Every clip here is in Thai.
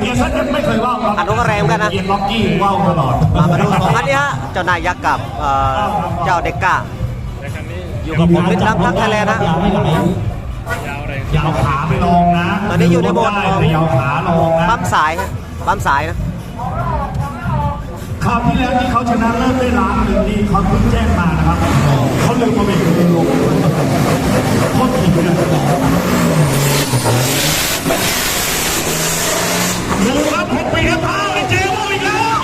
เกียร์ซัดไม่เคยว่าวครับอันนู้นก็แรงเหมือนกันนะเกียร์ล็อกกี้ว่าวตลอดมามาดูสองคันนี้ฮะเจ้านายยักษ์กับเอ่อเจ้าเด็กก้าแต่คันนี้อยู่กับผมวิทย์น้ำพักไทยแลนด์นะยาวไม่ไหลยาวแรงยาวขาไปลองนะตอนนี้อยู่ในโหมดได้แต่ยาวขาลองนะปั๊มสายฮะปั๊มสายนะคราวที่แล้วที่เขาชนะเลิศได้ล้านหนึ่งนี่เขาเพิ่งแจ้งมานะครับเขาลืมมาเบรกเลยลงโคตรผิดเลยลืมครับหกปีแล้วพาไปเจมอีกแล้ว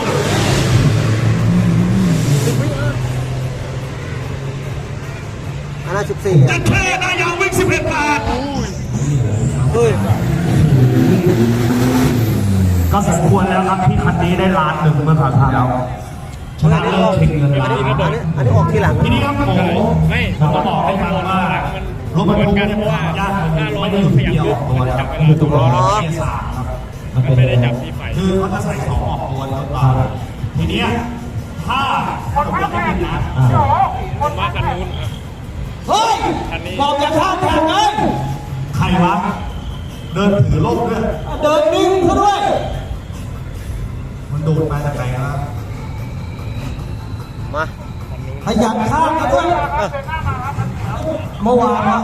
อันนั้นสิบสี่ จะเท่นะยาววิ่งสิบเอ็ดบาท เฮ้ย ก็สมค วรแล้วครับที่คันนี้ได้ล้านหนึ่งเมื่อคราวที่แล้วชนะเลิศชิงเงินล้าอันนนี้อันนี้อันนี้ออกทีหลังทีนี้ครับโอ้โหไม่ผมก็บอกให้ฟังว่ารถบรรทุกกันเนี่ยเพราะว่าญาติถ้าล้อไม่มัได้นอยู่ขที่ยับเดียวขึ้นตัวมันนะจับเวอยู่ตรงลาล้อล้อเกียร์สามครับมันไม่ได้จับที่ไฟคือเขาจะใส่สองออกตัวแล้วก็ทีเนี้ยถ้าคนขับไม่ดีนะผมว่าคันนู้นครับเฮ้ยคันนี้บอกอย่าข้ามแข่งเลยใครวะเดินถือร่มด้วยเดินนิ่งซะด้วยมันโดดมาจากไหนนะมาขยันข้ามกันด้วยเมื่อวานนะ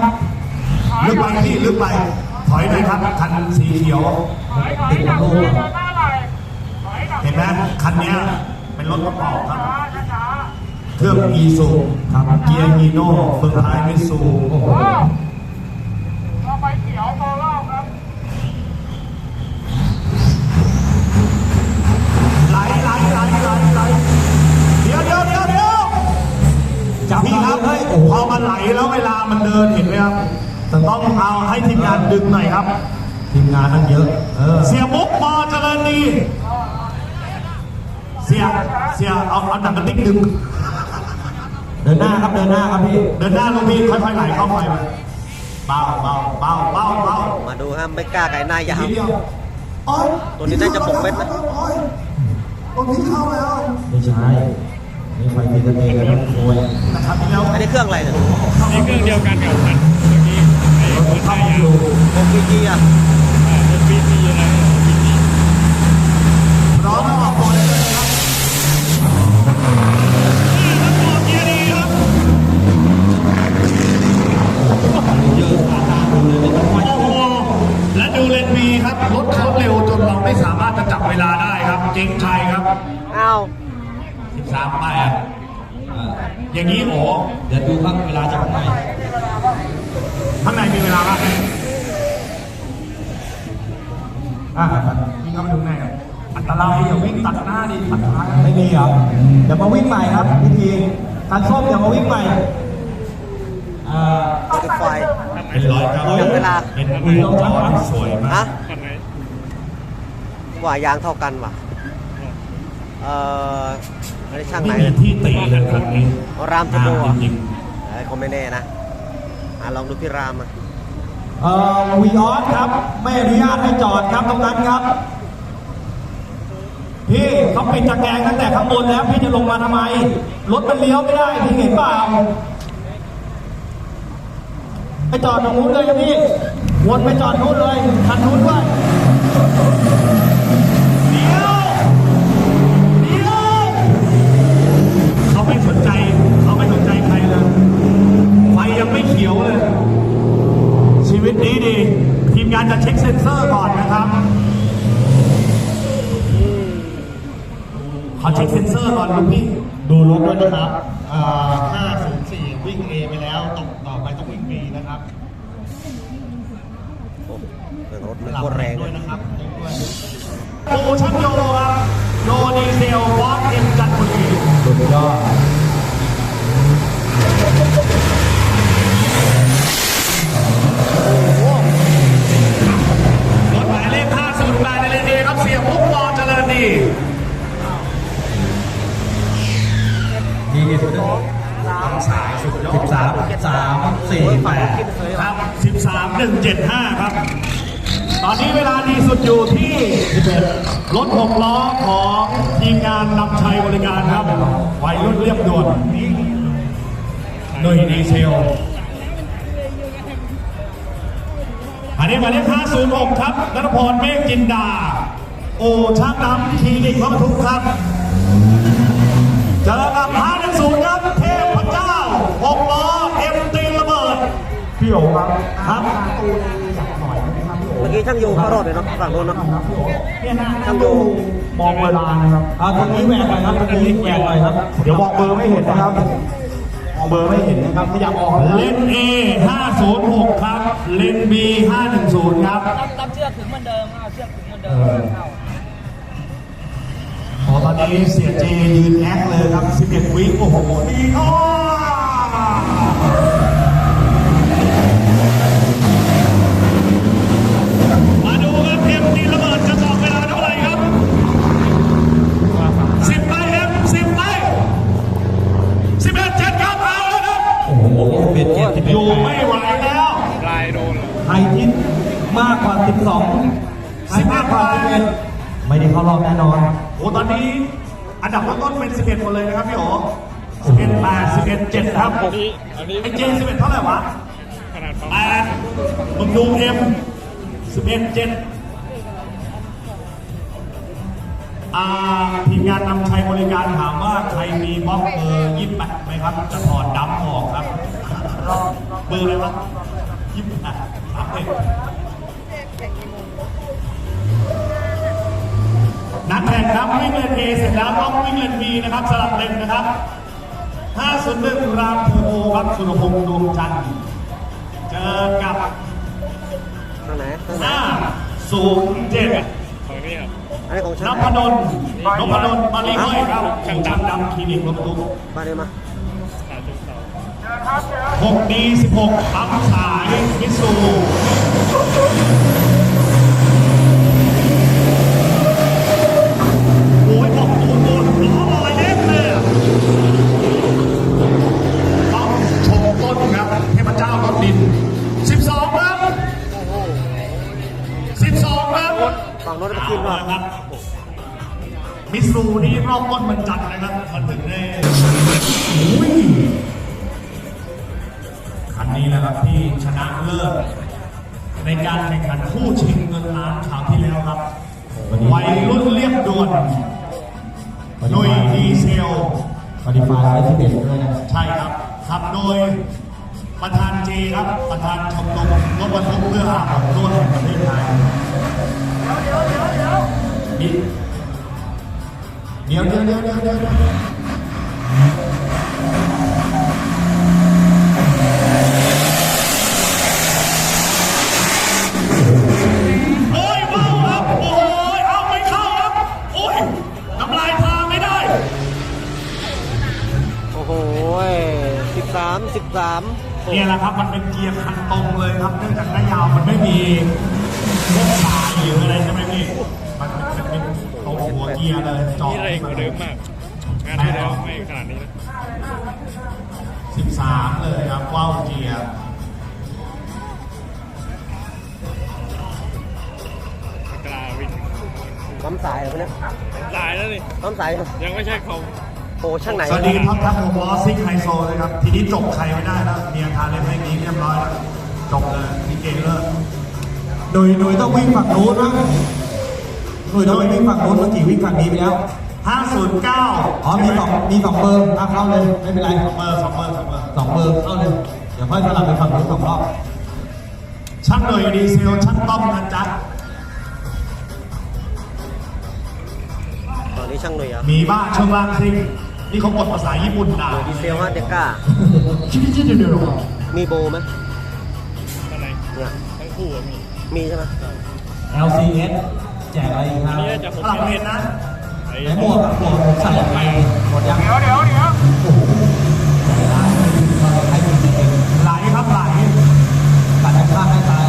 ลึกไปพี่ลึกไป ถอยหน่อยครับ คันสีเขียวติดกับลูกอะเห็นไหมคันเนี้ยเป็นรถประกอบครับ เครื่องอีซูครับ เกียร์ฮีโน่เฟืองท้ายมิตซูโอ้โห ไหลไหลไหลไหลไหลเดี๋ยวเดี๋ยวเดี๋ยวเดี๋ยวจับพี่ครับเฮ้ยพอมันไหลแล้วเวลามันเดินเห็นไหมครับต้องเอาให้ทีมงานดึงหน่อยครับ ทีมงานตั้งเยอะเออเสียมุกมอเจริญดีเสียเสียเอาเอาหนังกระติกดึงเดินหน้าครับเดินหน้าครับพี่เดินหน้าลงพี่ค่อยๆไหลเข้าไปมาเบาเบาเบาเบาเบามาดูฮะไม่กล้าไก่หน้ายาวทีเดียวโอ๊ยตัวนี้น่าจะปกเม็ดนะโอ๊ย ตรงนี้เข้าแล้วไม่ใช่นี่ไฟตีตะเตะกันแล้วโวยนะครับที่แล้วอันนี้เครื่องอะไรเนี่ยนี่เครื่องเดียวกันกับคันเมื่อกี้ไอ้คนไทยยาวโอเคจีอะอ่ารถบีซีอะไรบีซีร้องแล้วออกก่อนเลยนะครับนี่ครับตัวเกียครับโอ้โหและดูเลนบีครับรถเขาเร็วจนเราไม่สามารถจะจับเวลาได้ เก่งชัยครับอ้าว13แปดอย่างนี้โอ้เดี๋ยวดูครับเวลาจะทำไงข้างในมีเวลาบ้างไหมอะวิ่งเข้าไปดูข้างในครับอันตรายอย่าวิ่งตัดหน้าดิตัดท้ายไม่มีเหรอเดี๋ยวมาวิ่งใหม่ครับพี่ทีคันส้มเดี๋ยวมาวิ่งใหม่เอ่อโมดิฟายเป็นร้อยครับยังเวลาเป็นอุ้ยจอที่สวยมาฮะกคันไหนว่ายางเท่ากันว่ะ เอ่ออันนี้ช่างไหนไม่มีเนี่ยที่ตีเลยครั้งนี้เอารามเทอร์โบงอะจริงเอ้ยเขาไม่แน่นะอะลองดูพี่รามอะเอ่อวีออสครับ ไม่อนุญาตให้จอดครับตรงนั้นครับ พี่เขาปิดตะแกรงตั้งแต่ข้างบนแล้ว พี่จะลงมาทำไม รถมันเลี้ยวไม่ได้ พี่เห็นเปล่าไปจอดตรงนู้นเลยนะพี่ วนไปจอดนู้นเลย คันนู้นด้วย ๆเดี๋ยวเดี๋ยวเขาไม่สนใจเขาไม่สนใจใครเลยไฟยังไม่เขียวเลย ชีวิตนี้ดี ทีมงานจะเช็คเซ็นเซอร์ก่อนนะครับขอเช็คเซ็นเซ อร์ก่อนลูกพี่ดูรถด้วยนะครับอ่า504 วิ่ง A ไปแล้วตกต่อไปต้องวิ่ง B นะครับโอ้เครื่องรถมันโคตรแรงเลด้วยยนะครับด้วยโปรโมชั่นโยครับโยดีเซลวอล์กเอ็มจันทบุรีสุดยอดรถหมายเลข508ในเลนเอครับเสียปุ๊บปอเจริญดี ดีที่สุดสายสุดยอดสิบสามสามสี่แปดครับ13175ครับ ตอนนี้เวลาดีสุดอยู่ที่รถ6ล้อของทีมงานนำชัยบริการครับวัยรุ่นเรียบด่วนหน่วยดีเซลอันนี้หมายเลข506 ครับนัทพรเมฆจินดา โอช่างดำคลินิกรถบทุกครับ เจอกับ พาหนึ่งศูนย์ครับเทพเจ้าหกล้อเอ็มตีระเบิด พี่โอครับครับเมื่อกี้ช่างโยเขารอดเลยเนาะฝั่งโน้นเนาะช่างโยมองเวลานะครับอ่าตรงนี้แหวกหน่อยครับตรงนี้แหวกหน่อยครับ เดี๋ยวมองเบอร์ไม่เห็นนะครับมองเบอร์ไม่เห็นนะครับพยายามออกแล้วเลน A 506ครับเลน B 510ครับตามเชือกถึงเหมือนเดิมเอาเชือกถึงเหมือนเดิมเข้าพอ ตอนนี้เสียเจยืนแอคเลยครับ 11 วิโอ้โหดีมากมาดูครับเอ็มตีระเบิดจะต่อเวลาเท่าไหร่ครับสิบไปเอ็มสิบไปสิบเอ็ดเจ็ดครับเอาแล้วครับโอ้โหสิบอเอ็ดยู่ไม่ไหวแล้วลายโดนไทยทิศมากกว่า 12 ไทยมากกว่า11ไม่ได้เข้ารอบแน่นอน ตอนนี้อันดับต้นๆเป็น 11 หมดเลยนะครับพี่โอ๋11 8 11 7 ครับอันนี้อันนี้ไอ้เจ11 เท่าไหร่วะขนาดปั๊ม8มึงดูเอ็ม11 7อ่าทีมงานนำชัยบริการถามว่าใครมีบล็อกเบอร์28ไหมครับ จะถอดดำออกครับ เบอร์อะไรวะ28ครับเลย นักแข่งครับวิ่งเลน A เสร็จแล้วต้องวิ่งเลน B นะครับสลับเลนนะครับ 501 รามเทอร์โบครับสุรพงษ์ดวงจันทร์เจอกับทางไหนทางไหน507ของนี่ครับอันนี้ของช่างนพดลนพดลมาลีห้อยครับช่างดำคลินิกรถตุ๊กมาเดี๋ยวมาสายจุดเสา6ดี16ปั๊มสายมิสูันนะครับมันถึงได้คันนี้แหละครับที่ชนะเลิศในการแข่งขันคู่ชิงเงินล้านคราวที่แล้วครับวัยรุ่นเรียบด่วนหนุยดีเซลปฏิฟาได้ที่เด็ดด้วยนะใช่ครับขับโดยประธานเจครับประธานชมรมรถบรรทุกเพื่ออาบอบนวดแห่งประเทศไทยนี่เดี๋ยวเดี๋ยว เดี๋ยวเดี๋ยวเดี๋ยวเดี๋ยวโอ้ยเบาครับโอ้ยเอาไม่เข้าครับ โอ้ยน้ำลายทาไม่ได้ โอ้โหสิบสามสิบสามเนี่ยแหละครับ มันเป็นเกียร์คันตรงเลยครับ เนื่องจากหน้ายาวมันไม่มีพวกสายหรืออะไรใช่ไหมพี่มันมันเป็นตรงหัว เกียร์เลยจอดนี่แรงกว่าเดิมมาก งานที่แล้วไม่ขนาดนี้นะสิบสามเลยครับว้าวเกียร์กลาวิ่งปั๊มสายเหรอเนี่ยตายแล้วนี่ปั๊มสายยังไม่ใช่เขาโอ้ช่างไหนสวัสดีท็อปทัพผมบอสซิ่งไฮโซเลยครับ ทีนี้จบใครไม่ได้แล้วมีอาการเล่นเพลงนี้เรียบร้อยแล้วจบเลยมีเกมเลิกหน่วยหน่วยต้องวิ่งฝั่งนู้นนะ หน่วยต้องไปวิ่งฝั่งนู้นเมื่อกี้วิ่งฝั่งนี้ไปแล้วห้าศูนย์เก้าอ๋อมีสองมีสองเบอร์เอาเข้าเลยไม่เป็นไรสองเบอร์สองเบอร์สองเบอร์สองเบอร์เข้าเลยเดี๋ยวค่อยสลับไปฝั่งนู้นสองรอบช่างหน่วยดีเซลช่างต้อมนะจ๊ะตอนนี้ช่างหน่วยอะมีบ้านช่วงล่างซิ่งนี่เขากดภาษาญี่ปุ่นด่าดีเซลฮะเด็กก้าชิชิชิเดี๋ยวมีโบไหมอะไรเนี่ยทั้งคู่อะมีมีใช่ไหม LCS แจกอะไรอีกครับหกสลับเลนนะไอ้หนหมวกหมวกใส่ไปหมดยังเดี๋ยวเดี๋ยวเดี๋ยวไหลครับไหลๆตัดข้างให้ตาย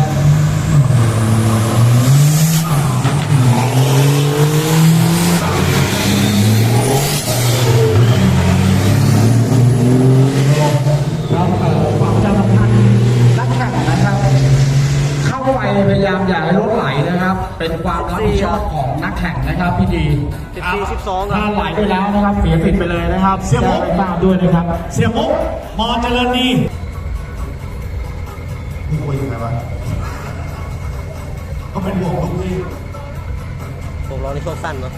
ครับเอ่อความจำสำคัญนักแข่งนะครับ เข้าไป พยายามอย่าให้รถไหลนะครับ เป็นความรับผิดชอบของนักแข่งนะครับพี่ดีสิบสี่สิบสองอะถ้าไหลไปแล้วนะครับเสียสิทธิ์ไปเลยนะครับแจ้งให้ทราบด้วยนะครับ เสียมุกมอเจริญดีนี่คุยยังไงวะก็เป็นห่วงลูกพี่ตกลล้อในช่วงสั้นเนาะ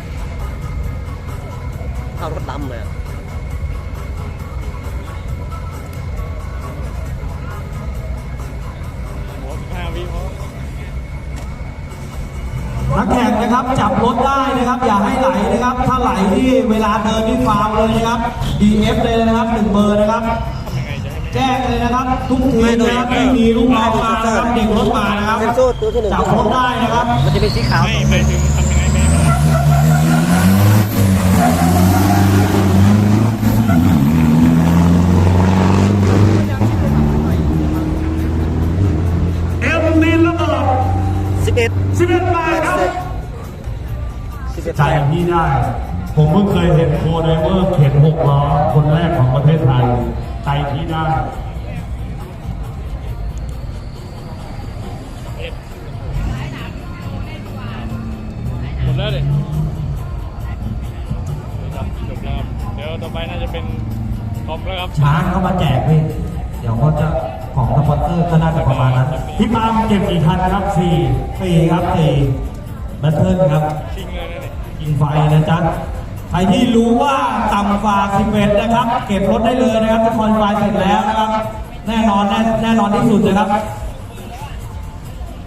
เข้ารถดำเลยอะโอ้ห้าวิเพราะ นักแข่งนะครับจับรถได้นะครับ อย่าให้ไหลนะครับ ถ้าไหลที่เวลาเดินที่ฟาวเลยนะครับ DF เลยนะครับหนึ่งเบอร์นะครับ แจ้งเลยนะครับ ทุกทีมนะครับไม่มีลูกน้องมานะครับเด็กรถมานะครับเซนโซ่ตัวที่หนึ่งจับรถได้นะครับ มันจะเป็นสีขาวไม่ไปถึงทำยังไงไม่ 11 11มาครับ11ใจพี่ได้ ผมเพิ่งเคยเห็นโคไดเวอร์เข็นหกล้อคนแรกของประเทศไทยใจพี่ได้หมดแล้วเลยครับจบแล้วครับเดี๋ยวต่อไปน่าจะเป็นท็อปแล้วครับช้างเขามาแจกพี่เดี๋ยวเขาจะ ของสปอนเซอร์ก็น่าจะประมาณนั้นพี่ปาล์มเก็บกี่คันครับสี่สี่ครับสี่แบทเทิลครับชิงเลยนะเนี่ยยิงไฟนะจ๊ะใครที่รู้ว่าต่ำกว่า11นะครับ เก็บรถได้เลยนะครับทุกคนไฟเสร็จแล้วนะครับ แน่นอนแน่แน่นอนที่สุดนะครับ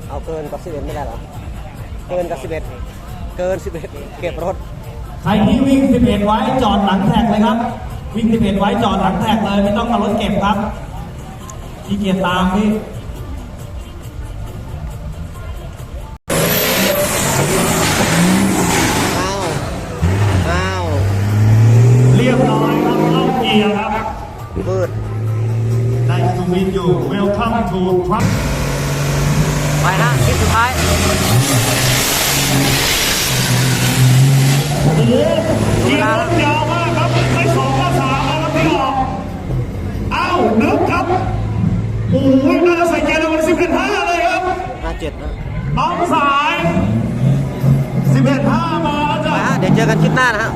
เอาเกินกับ11ไม่ได้เหรอเกินกับ11เกิน11เก็บรถใครที่วิ่ง 11 ไว้จอดหลังแท็กเลยครับ วิ่ง 11 ไว้จอดหลังแท็กเลยไม่ต้องเอารถเก็บครับ ขี้เกียจตามพี่อ้าวอ้าวเรียบร้อยครับเข้าเกียร์ครับบืด Nice to meet you Welcome to Truck ไปฮะคลิปสุดท้ายโอ้โหเกียร์รถยาวมากครับ ไม่สองก็สามแล้วครับพี่ออกอ้าวนึกครับ โอ้ยน่าจะใส่เกียร์ในวันสิบเอ็ดห้าเลยครับ57นะน้องสายสิบเอ็ดห้ามาแล้วไปจ้ะฮะเดี๋ยวเจอกันคลิปหน้านะฮะ